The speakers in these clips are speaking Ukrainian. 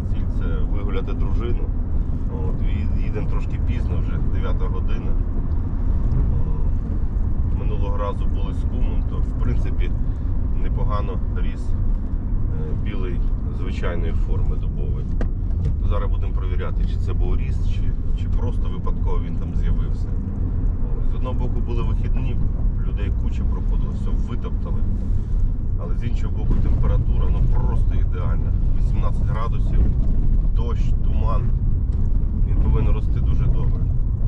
Ціль це вигуляти дружину. От, їдемо трошки пізно, вже 9 година. Е, Минулого разу були з кумом, то в принципі непогано ріс е, білий звичайної форми дубовий. Зараз будемо перевіряти, чи це був ріст, чи, чи просто випадково він там з'явився. З одного боку були вихідні, людей куча проходило, все витоптали. Але з іншого боку температура ну просто ідеальна. 18 градусів, дощ, туман. Він повинен рости дуже добре.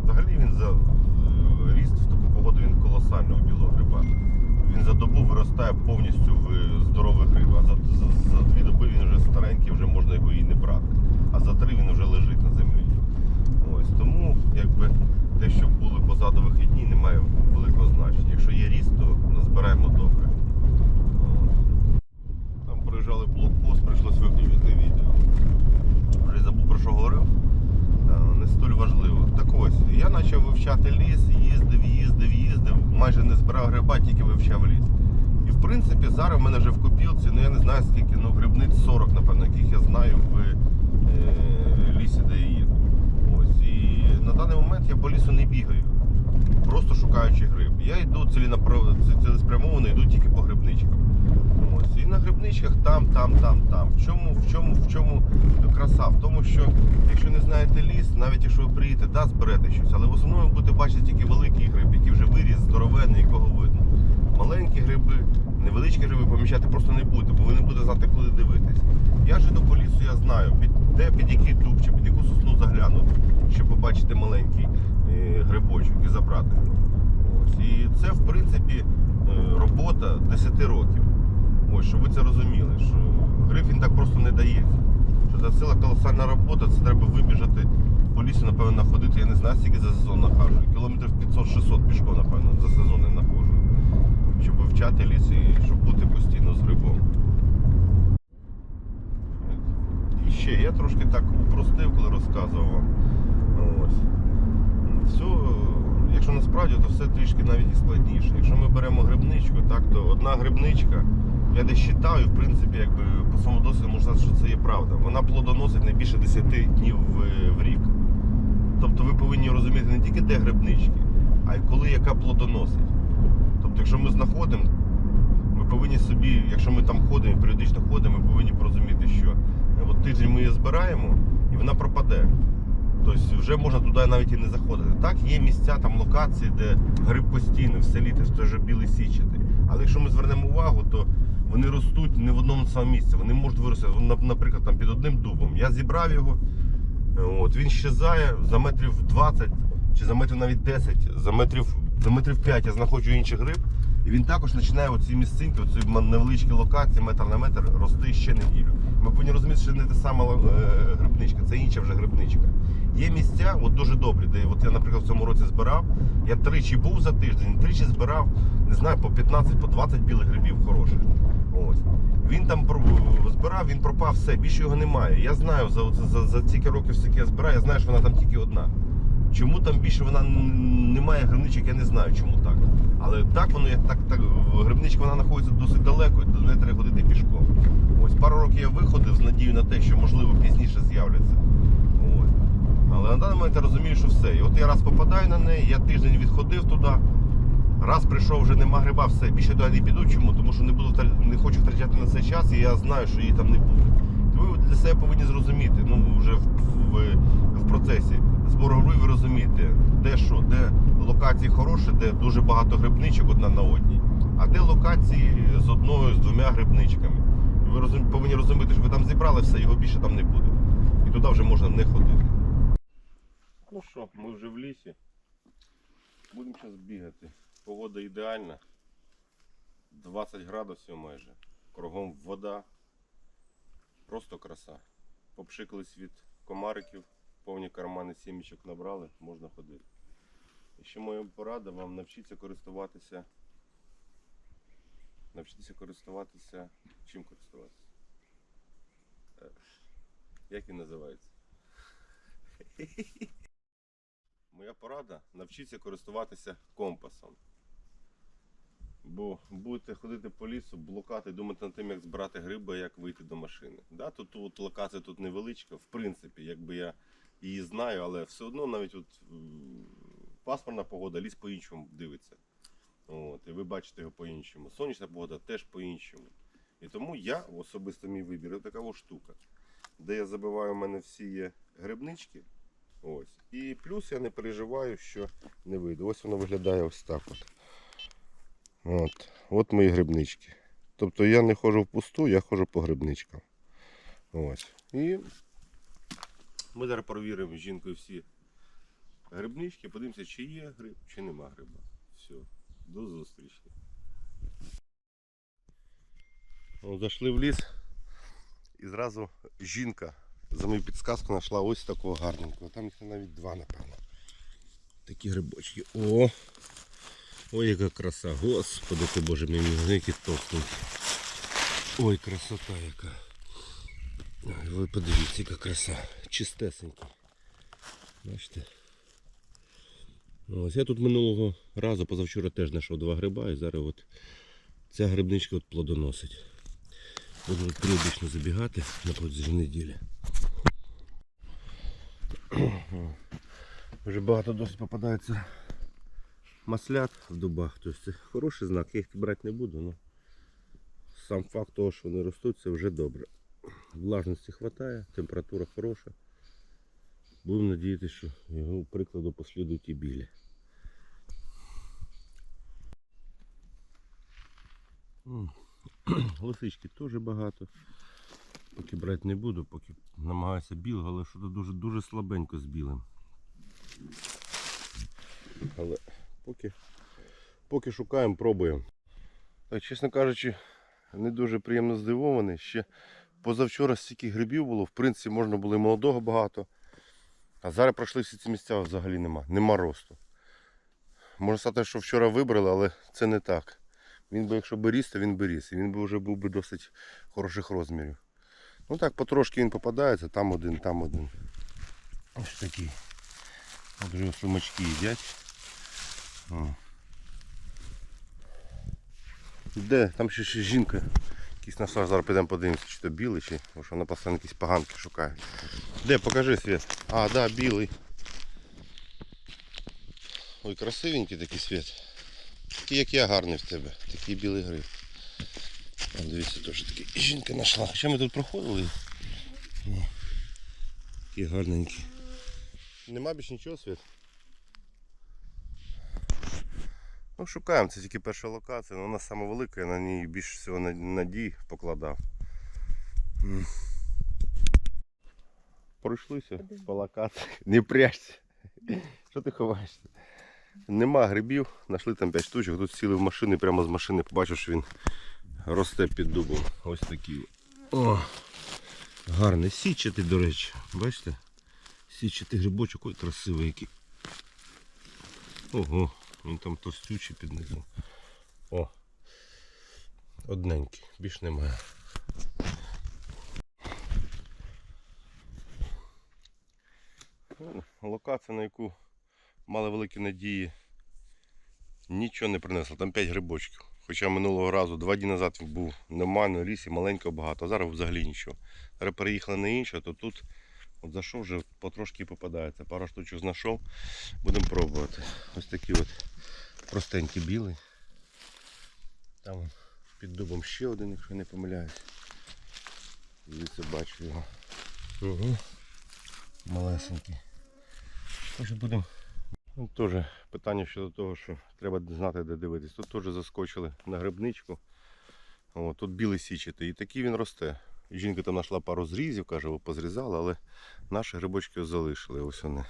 Взагалі він за е, ріст в таку погоду він колосальний у білого гриба. Він за добу виростає повністю в здоровий гриб, а за, за, за дві доби він вже старенький, вже можна його і не брати. А за три він вже лежить на землі. Ось тому якби те, що були позаду вихідні, не має великого значення. Якщо є ріст, то назбираємо добре. От. Там проїжджали блокпост, прийшлось виключити відео. Вже забув про що говорив. Е, Не столь важливо. Так ось, я почав вивчати ліс, їздив, їздив, їздив, майже не збирав гриба, тільки вивчав ліс. І в принципі зараз в мене вже в копілці, ну я не знаю скільки, ну грибниць 40, напевно, яких я знаю в е, лісі, де я їду. Ось. І на даний момент я по лісу не бігаю, просто шукаючи гриб. Я йду цілеспрямовано, йду тільки по грибничкам. На грибничках там, там, там, там. В чому, в чому, в чому краса? В тому, що якщо не знаєте ліс, навіть якщо ви приїдете, да, зберете щось, але в основному будете бачити тільки великий гриб, який вже виріс, здоровенний, якого видно. Маленькі гриби, невеличкі гриби помічати просто не будете, бо ви не будете знати, куди дивитись. Я ж іду по лісу, я знаю, під, де під який дуб чи під яку сосну заглянути, щоб побачити маленький е, грибочок і забрати його. І це, в принципі, е, робота 10 років. Ось, щоб ви це розуміли, що гриб він так просто не дається. Що це ціла колосальна робота, це треба вибіжати по лісу, напевно, находити, я не знаю, скільки за сезон нахожу. Кілометрів 500-600 пішком, напевно, за сезон не нахожу. Щоб вивчати ліс і щоб бути постійно з грибом. І ще я трошки так упростив, коли розказував вам. Ось. Все, якщо насправді, то все трішки навіть і складніше. Якщо ми беремо грибничку, так, то одна грибничка, я десь читаю, в принципі, якби по своєму досвіду можна сказати, що це є правда. Вона плодоносить не більше 10 днів в, в рік. Тобто ви повинні розуміти не тільки де грибнички, а й коли яка плодоносить. Тобто, якщо ми знаходимо, ми повинні собі, якщо ми там ходимо, періодично ходимо, ми повинні порозуміти, що е, от тиждень ми її збираємо і вона пропаде. Тобто вже можна туди навіть і не заходити. Так, є місця, там локації, де гриб постійно, все літо, це вже білий січати. Але якщо ми звернемо увагу, то вони ростуть не в одному самому місці. Вони можуть вирости, ну, наприклад, там під одним дубом. Я зібрав його, е, от, він щезає за метрів 20 чи за метрів навіть 10, за метрів, за метрів 5 я знаходжу інший гриб. І він також починає оці місцинки, оці невеличкі локації, метр на метр, рости ще неділю. Ми повинні розуміти, що не та сама е, грибничка, це інша вже грибничка. Є місця, от дуже добрі, де от я, наприклад, в цьому році збирав. Я тричі був за тиждень, тричі збирав, не знаю, по 15, по 20 білих грибів хороших. Ось. Він там збирав, він пропав все, більше його немає. Я знаю за, за, за стільки років, скільки я збираю, я знаю, що вона там тільки одна. Чому там більше вона немає грибничок, я не знаю, чому так. Але так воно так, так грибничка вона знаходиться досить далеко, до неї треба ходити пішком. Ось пару років я виходив з надією на те, що можливо пізніше з'являться. Але на даний момент я розумію, що все. І от я раз попадаю на неї, я тиждень відходив туди. Раз прийшов, вже нема гриба, все, більше туди не піду. Чому? Тому що не буду не хочу втрачати на цей час, і я знаю, що її там не буде. Ви для себе повинні зрозуміти, ну вже в, в, в процесі збору гри ви розумієте, де що, де локації хороші, де дуже багато грибничок одна на одній, а де локації з одною, з двома грибничками. Ви розум, повинні розуміти, що ви там зібрали все, його більше там не буде. І туди вже можна не ходити. Ну що, ми вже в лісі. Будемо зараз бігати. Погода ідеальна. 20 градусів майже. Кругом вода. Просто краса. Попшикались від комариків, повні кармани сімічок набрали, можна ходити. І ще моя порада вам навчіться користуватися. Навчіться користуватися. Чим користуватися? Е, Як він називається? Моя порада навчіться користуватися компасом. Бо будете ходити по лісу, блукати, думати над тим, як збирати гриби, як вийти до машини. Да, тут от локація тут невеличка, в принципі, якби я її знаю, але все одно навіть от пасмурна погода, ліс по-іншому дивиться. От, і ви бачите його по-іншому. Сонячна погода теж по-іншому. І тому я особисто мій вибір така штука, де я забиваю, у мене всі є грибнички. Ось. І плюс я не переживаю, що не вийде. Ось воно виглядає ось так. От. От, от мої грибнички. Тобто я не ходжу впусту, я ходжу по грибничкам. Ось. І ми зараз перевіримо з жінкою всі грибнички, подивимося, чи є гриб, чи нема гриба. Все, до зустрічі. О, зайшли в ліс і зразу жінка за мою підсказку знайшла ось такого гарненького. Там їх навіть два, напевно. Такі грибочки. О! Ой, яка краса, господи ти боже мій, які товстенькі. Ой, красота яка. Ой, ви подивіться, яка краса. Чистесенька. Бачите? Ось я тут минулого разу, позавчора теж знайшов два гриба і зараз от ця грибничка от плодоносить. Буду періодично забігати на протязі неділі. Вже багато досить попадається маслят в дубах. Тобто це хороший знак, я їх брати не буду, але сам факт того, що вони ростуть, це вже добре. Влажності вистачає, температура хороша. Будемо надіятися, що його прикладу послідують і білі. М. Лисички теж багато. Поки брати не буду, поки намагаюся білого, але що то дуже, дуже слабенько з білим. Але поки, поки шукаємо, пробуємо. Чесно кажучи, не дуже приємно здивований. Ще позавчора стільки грибів було, в принципі, можна було і молодого багато. А зараз пройшли всі ці місця взагалі нема. Нема росту. Можна сказати, що вчора вибрали, але це не так. Він би, якщо би ріс, то він би ріс. І він би вже був би досить хороших розмірів. Ну так, потрошки він попадається, там один, там один. Ось такий. От вже слимачки їдять. Де? Там ще, ще жінка. Якийсь насаж, зараз підемо подивимося, чи то білий, чи бо що вона постійно якісь поганки шукає. Де, покажи світ. А, да, білий. Ой, красивенький такий світ. Такий, як я, гарний в тебе. Такий білий гриб. А, дивіться, теж такий жінка знайшла. Що ми тут проходили? О, Такий гарненький. Нема більш нічого, Світ? Ну, шукаємо, це тільки перша локація, але вона саме велика, я на ній більше всього надій покладав. Пройшлися по локації. Не прячься. Що ти ховаєшся? Нема грибів, знайшли там 5 штучок, тут сіли в машину прямо з машини побачив, що він росте під дубом. Ось такий. О, гарний, січатий, до речі. Бачите? Січатий грибочок, ой, красивий який. Ого, він там товстючий під низом. О. Одненький, більш немає. Ну, Локація, на яку мали великі надії, нічого не принесла. Там 5 грибочків. Хоча минулого разу, два дні назад був нормально, лісі, маленько багато, а зараз взагалі нічого. Зараз переїхали на інше, то тут от зайшов вже потрошки попадається. Пару штучок знайшов, будемо пробувати. Ось такий от простенький білий. Там під дубом ще один, якщо не помиляюсь. Звідси бачу його. Угу. Малесенький. Тож будемо. Ну, Теж питання щодо того, що треба знати, де дивитись. Тут теж заскочили на грибничку. О, тут білий січатий. І такий він росте. Жінка там знайшла пару зрізів, каже, позрізала, але наші грибочки залишили. Ось вони.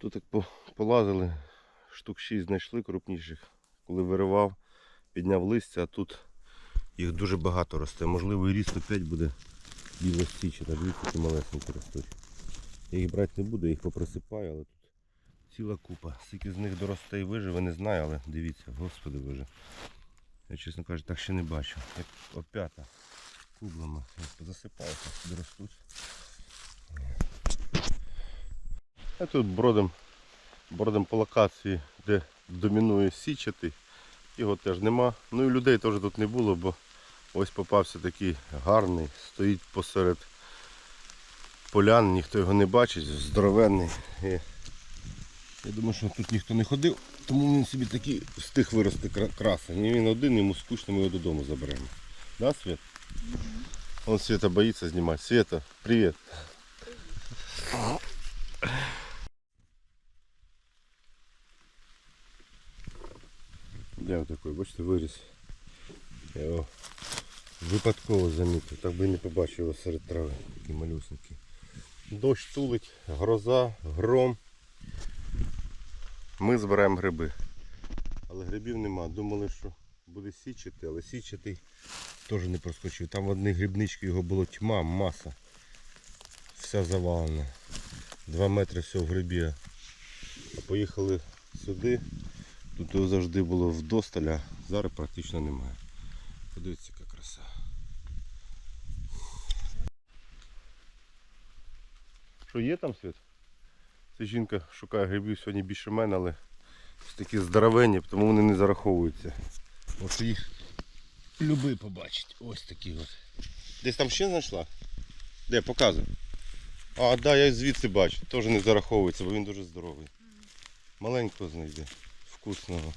Тут як полазили, штук 6 знайшли крупніших. Коли виривав, підняв листя, а тут їх дуже багато росте. Можливо і ріст опять буде білосічі, та дивіться, які малесенькі ростуть. Я їх брати не буду, я їх поприсипаю, але тут ціла купа. Скільки з них доросте і виживе, не знаю, але дивіться, господи боже. Я, чесно кажучи, так ще не бачу. Як опята кублами. Я Засипаю, так собі ростуть. А тут бродом, бродом по локації, де домінує січатий. Його теж нема. Ну і людей теж тут не було, бо ось попався такий гарний, стоїть посеред полян, ніхто його не бачить, здоровенний. Я думаю, що тут ніхто не ходив, тому він собі такий встиг вирости кра- красень. І він один, йому скучно, ми його додому заберемо. Да, Свет? Он Света боится снимать. Света, привет. Я такой, бачите, виріс. Я його випадково замітив, так би не побачив його серед трави. Такий малюсенький. Дощ тулить, гроза, гром. Ми збираємо гриби. Але грибів нема. Думали, що буде січити, але січатий теж не проскочив. Там в одній грибничці його було тьма, маса. Вся завалена. Два метри всього в грибі. Поїхали сюди. Тут його завжди було вдосталь, а зараз практично немає. Подивіться, яка краса. Що є там світ? Ця жінка шукає грибів сьогодні більше мене, але такі здоровенні, тому вони не зараховуються. Ось їх люби побачить. Ось такі от. Десь там ще знайшла? Де, показуй. А, да, я звідси бачу. Теж не зараховується, бо він дуже здоровий. Маленького знайде. Вкусного.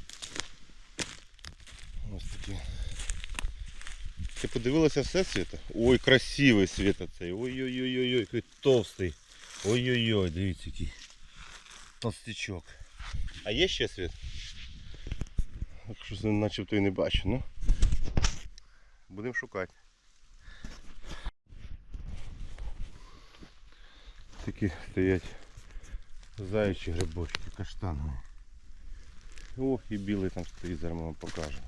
Ось такі. Ти подивилася все світа? Ой, красивий світа цей. Ой-ой-ой, який товстий. Ой-ой-ой, дивіться який. Толстячок. А є ще світ? Щось начебто і не бачу, ну. Будемо шукати. Такі стоять заячі грибочки каштанові. Ох, і білий там стоїть, зараз ми вам покажемо.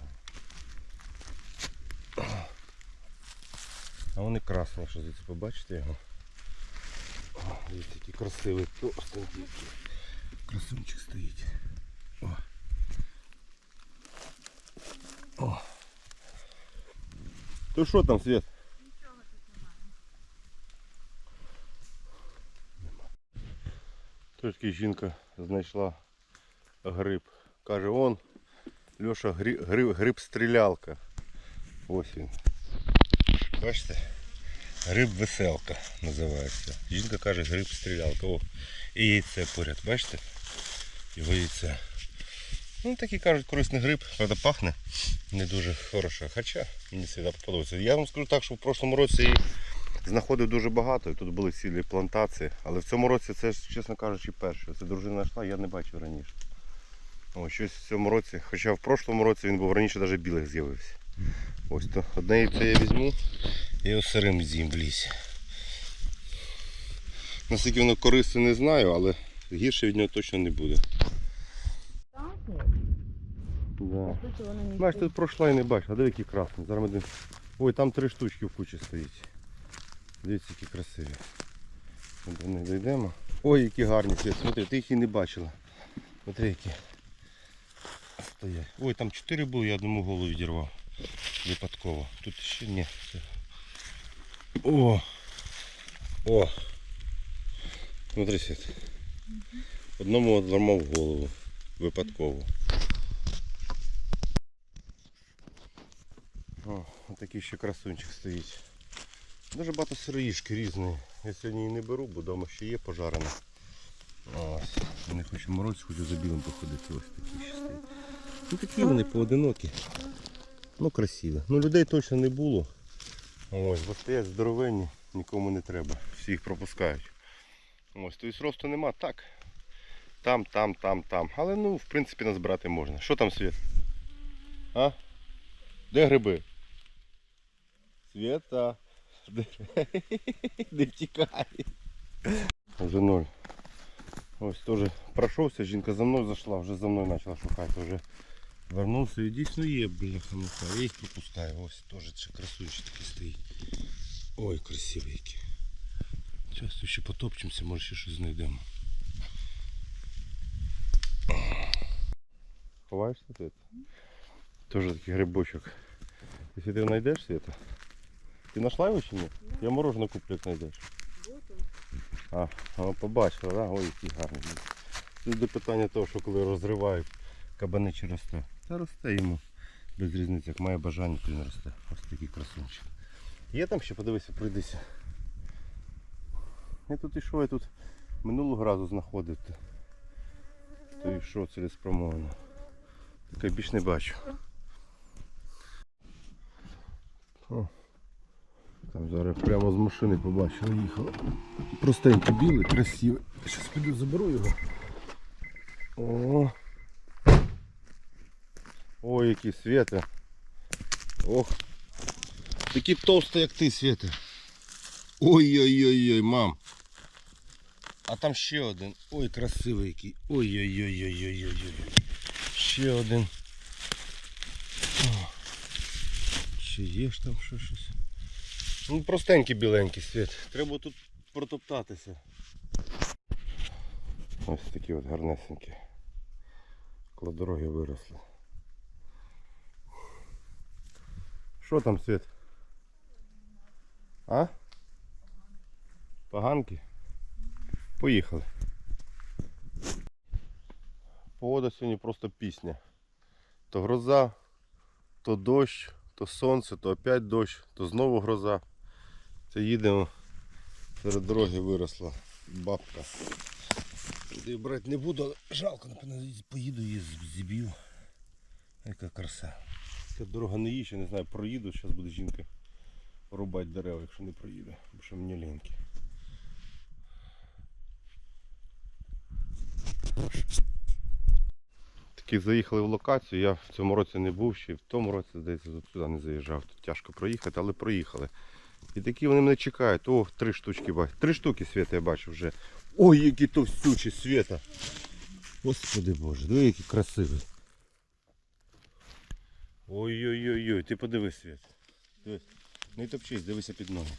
А вони красні, що звідси побачите його. Дивіться, який красивий товстенький. Красунчик стоїть. О. О. То що там, Свет? Трошки жінка знайшла гриб. Каже, он, Льоша, гриб, гриб, стрілялка. Ось він. Бачите? Гриб веселка називається. Жінка каже гриб стрілялка. О, і яйце поряд, бачите? Його яйце. Ну такий кажуть корисний гриб, правда пахне не дуже хороше. Хоча мені завжди подобається. Я вам скажу так, що в прошлому році її знаходив дуже багато, і тут були цілі плантації. Але в цьому році це, чесно кажучи, перше. Це дружина знайшла, я не бачив раніше. О, щось в цьому році, хоча в прошлому році він був раніше навіть білих з'явився. Ось то одне яйце я візьму і його сирим з'їм в лісі. Наскільки воно корисне, не знаю, але гірше від нього точно не буде. Да. Тут пройшла і не бачу, а диви який красний. Зараз дивимось. Ой, там три штучки в кучі стоїть. Дивіться, які красиві. До них дійдемо. Ой, які гарні. Смотри, ти їх і не бачила. Смотри, які. Стоять. Ой, там чотири були, я одному голову відірвав. Випадково. Тут ще ні. О! О! Смотри, світ. Одному одламав голову. Випадково. О, такий ще красунчик стоїть. Дуже багато сироїшки різної. Я сьогодні її не беру, бо вдома ще є пожарена. Ось. Не хочу мороз, хочу за білим походити. Ось такі ще стоять. Ну такі вони поодинокі. Ну красиві. Ну людей точно не було. Ось, бо стоять здоровенні, нікому не треба. Всі їх пропускають. Ось, тобто росту нема, так. Там, там, там, там. Але ну, в принципі, нас брати можна. Що там світ? А? Де гриби? Света. Де? Не втікай. Вже ноль. Ось теж пройшовся, жінка за мною зайшла, вже за мною почала шукати. Вже вернувся і дійсно є, бляха муха. Я їх пропускаю. Ось теж ще красунчик такий стоїть. Ой, красивий який. Зараз ще потопчемося, може ще щось знайдемо. Ховаєшся тут? Тоже такий грибочок. Якщо ти знайдеш Света? Ти знайшла його чи ні? Я мороженое куплю, як знайдеш. А, а побачила, да? Ой, який гарний. Тут до питання того, що коли розривають, кабани чи росте. Та росте йому. Без різниці, як має бажання, то він росте. Ось такий красунчик. Є там ще, подивися, пройдися. Я тут ішов, я тут минулого разу знаходив. То- То йшов цілеспрямовано. Таке більш не бачу. Там зараз прямо з машини побачив, їхав. Простенький білий, красивий. Зараз піду заберу його. О. Ой, які світи. Ох. Такі товсті, як ти, Світа. Ой-ой-ой-ой, мам. А там ще один. Ой, красивий який. Ой-ой-ой-ой-ой-ой. Ще один. Чи є ж там що щось? Ну, простенький біленький світ. Треба тут протоптатися. Ось такі от гарнесенькі. Коло дороги виросли. Що там, Світ? А? Поганки? Поїхали. Погода сьогодні просто пісня. То гроза, то дощ, то сонце, то опять дощ, то знову гроза. Це їдемо. Серед дороги виросла бабка. Туди брати не буду, жалко, напевно, поїду її зіб'ю. Яка краса. Ця дорога не їжджа, не знаю, проїду, зараз буде жінка рубати дерева, якщо не проїде, бо що мені ліньки. Таки заїхали в локацію, я в цьому році не був, ще в тому році, здається, сюди не заїжджав. Тут тяжко проїхати, але проїхали. І такі вони мене чекають. О, три штучки бачу. Три штуки світа я бачу вже. Ой, які товстючі світа. Господи Боже, диви, які красиві. Ой-ой-ой-ой, ти подивись світ. Не топчись, дивися під ноги.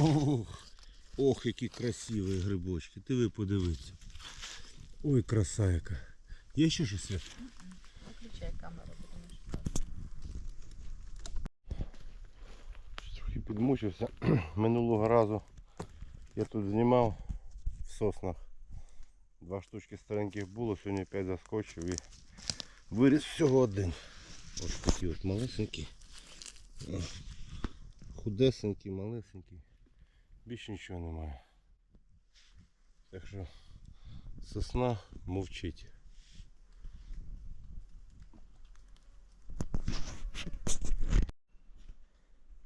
Ох, ох, які красиві грибочки. Ти ви подивися. Ой, краса яка. Є ще щось світ? Виключай камеру. Трохи підмучився. Минулого разу я тут знімав в соснах. Два штучки стареньких було, сьогодні опять заскочив і виріс всього один. Ось такі от малесенькі. Худесенькі, малесенькі. Більше нічого немає. Так що сосна мовчить.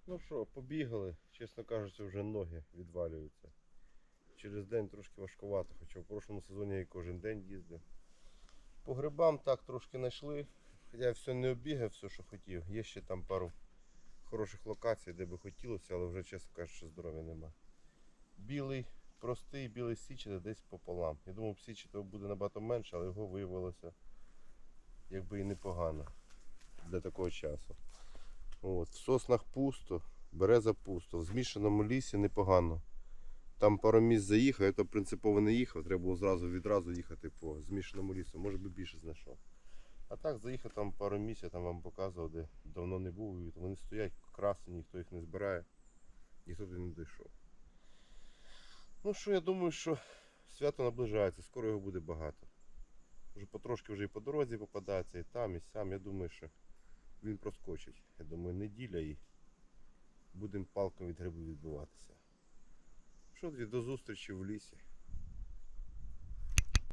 Ну що, побігали, чесно кажучи, вже ноги відвалюються. Через день трошки важкувато, хоча в прошлому сезоні я кожен день їздив. По грибам так трошки знайшли. Хоча я все не обігав, все, що хотів. Є ще там пару хороших локацій, де би хотілося, але вже, чесно кажучи, здоров'я нема. Білий, простий білий січе десь пополам. Я думав, січе буде набагато менше, але його виявилося якби і непогано для такого часу. От, в соснах пусто, береза пусто, в змішаному лісі непогано. Там пару місць заїхав, я то принципово не їхав, треба було зразу відразу їхати по змішаному лісу, може би більше знайшов. А так заїхав там пару місць, я там вам показував, де давно не був. І вони стоять красені, ніхто їх не збирає, ніхто туди не дійшов. Ну що, я думаю, що свято наближається, скоро його буде багато. Вже потрошки вже і по дорозі попадається, і там, і сам. Я думаю, що він проскочить. Я думаю, неділя і будемо палком від грибу відбуватися. Що тоді, до зустрічі в лісі.